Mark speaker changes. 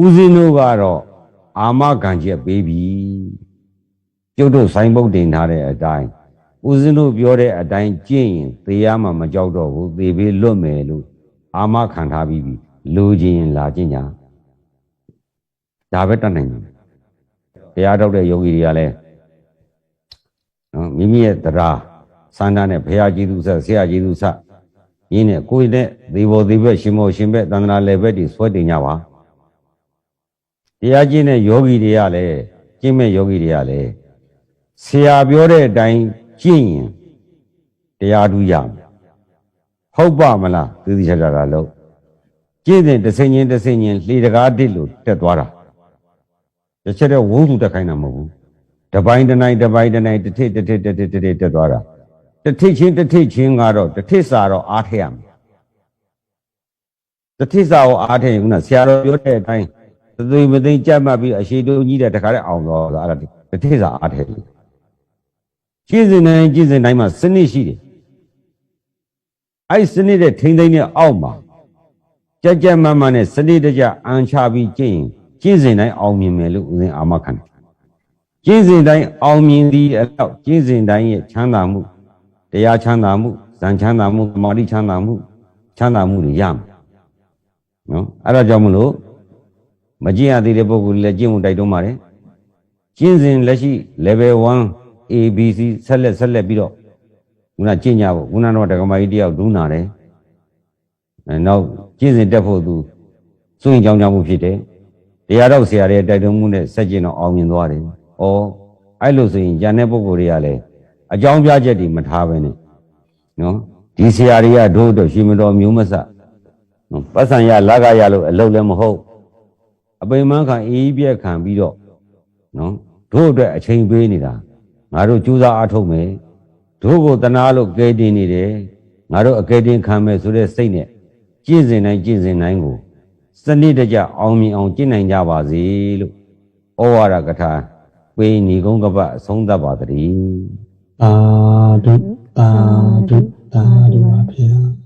Speaker 1: ဦးဇင်းတို့ကတော့အာမခံချက်ပေးပြီကျုပ်တို့ဆိုင်ပုတ်တင်ထားတဲ့အတိုင်းဦးဇင်းတို့ပြောတဲ့အတိုင်းကျင့်ရင်သေရမှာမကြောက်တော့ဘူးသေပေးလွတ်မယ်လို့အာမခံထားပြီးပြီလူချင်းရင်လာကျင့်ညာဒါပဲတတ်နိုင်တယ်တရားထုတ်တဲ့ယောဂီတွေကလည်းနော်မိမိရဲ့တရားစန္ဒနဲ့ဘုရားကျေးဇူးဆက်ဆရာကျေးဇူးဆက်ရင်းနဲ့ကိုယ်နဲ့သေဘောသေဘက်ရှင်မောရှင်ဘက်တန္တရာလည်းဘက်တွေဆွဲတင်ကြပါ တရားကျင့်တဲ့ယောဂီတွေကလည်းကျင့်မဲ့ယောဂီတွေကလည်းဆရာပြောတဲ့အတိုင်းကျင့်ရင်တရားထူးရမယ်ဟုတ်ပါမလားသူသိချက်ကတာလို့ကျင့်တဲ့တစ်စင်ချင်းတစ်စင်ချင်းလှေတကားတစ်လို့တက်သွားတာတစ်ချက်တော့ဝုန်းသူတက်ခိုင်းတာမဟုတ်ဘူးတပိုင်းတစ်နိုင်တပိုင်းတစ်နိုင်တစ်ထစ်တစ်ထစ်တစ်ထစ်တစ်ထစ်တက်သွားတာတစ်ထစ်ချင်းတစ်ထစ်ချင်းကတော့တစ်ထစ်စာတော့အားထည့်ရမယ်တစ်ထစ်စာကိုအားထည့်ရင်ခုနဆရာတော်ပြောတဲ့အတိုင်း သသွေမသိကြက်မှတ်ပြီးအရှိတုံးကြီးတဲ့တခါတည်းအောင်တော့အဲ့ဒါတစ်ထစ်စာအားထည့်တယ်ကျင့်စဉ်တိုင်းကျင့်စဉ်တိုင်းမှာစနစ်ရှိတယ်အဲ့စနစ်တဲ့ထိမ့်သိမ့်တဲ့အောက်မှာကြက်ကြက်မတ်မတ်နဲ့စနစ်တကျအန်ချပြီးကျင့်ရင်ကျင့်စဉ်တိုင်းအောင်မြင်မယ်လို့ဦးဇင်းအာမခံတယ်ကျင့်စဉ်တိုင်းအောင်မြင်သည့်အလောက်ကျင့်စဉ်တိုင်းရဲ့ချမ်းသာမှုတရားချမ်းသာမှုဇန်ချမ်းသာမှုသမာဓိချမ်းသာမှုချမ်းသာမှုတွေရမယ်နော်အဲ့ဒါကြောင့်မလို့ မကျင့်ရသေးတဲ့ပုဂ္ဂိုလ်တွေလည်းကျင့်ဖို့တိုက်တွန်းပါတယ်ကျင့်စဉ်လက်ရှိ level 1 ABC ဆက်လက်ဆက်လက်ပြီးတော့ခုနကျင့်ကြဖို့ခုနတော့ဒကမာကြီးတယောက်ဒူးနာတယ်အဲနောက်ကျင့်စဉ်တက်ဖို့သူစိုးရင်ကြောင်းကြောင်းမှုဖြစ်တယ်တရားတော်ဆရာတွေတိုက်တွန်းမှုနဲ့ဆက်ကျင်တော့အောင်မြင်သွားတယ်ဩအဲ့လိုဆိုရင်ဉာဏ်တဲ့ပုဂ္ဂိုလ်တွေကလည်းအကြောင်းပြချက်တွေမထားပဲနဲ့နော်ဒီဆရာတွေကတို့တော့ရှင်မတော်မျိုးမဆနော်ပတ်စံရလာကရလို့အလုပ်လည်းမဟုတ် အပိန်မခံအေးပြက်ခံပြီးတော့နော်တို့အတွက်အချိန်ပေးနေတာငါတို့ကြိုးစားအားထုတ်မယ်တို့ကိုတနာလို့ကဲတင်နေတယ်ငါတို့အကဲတင်ခံမယ်ဆိုတဲ့စိတ်နဲ့ကျင့်စဉ်တိုင်းကျင့်စဉ်တိုင်းကိုစနစ်တကျအောင်မြင်အောင်ကျင့်နိုင်ကြပါစေလို့ဩဝါဒကထာပေးညီကုန်းကပအဆုံးသတ်ပါတည်း
Speaker 2: သာဓုသာဓုသာဓုပါဗျာ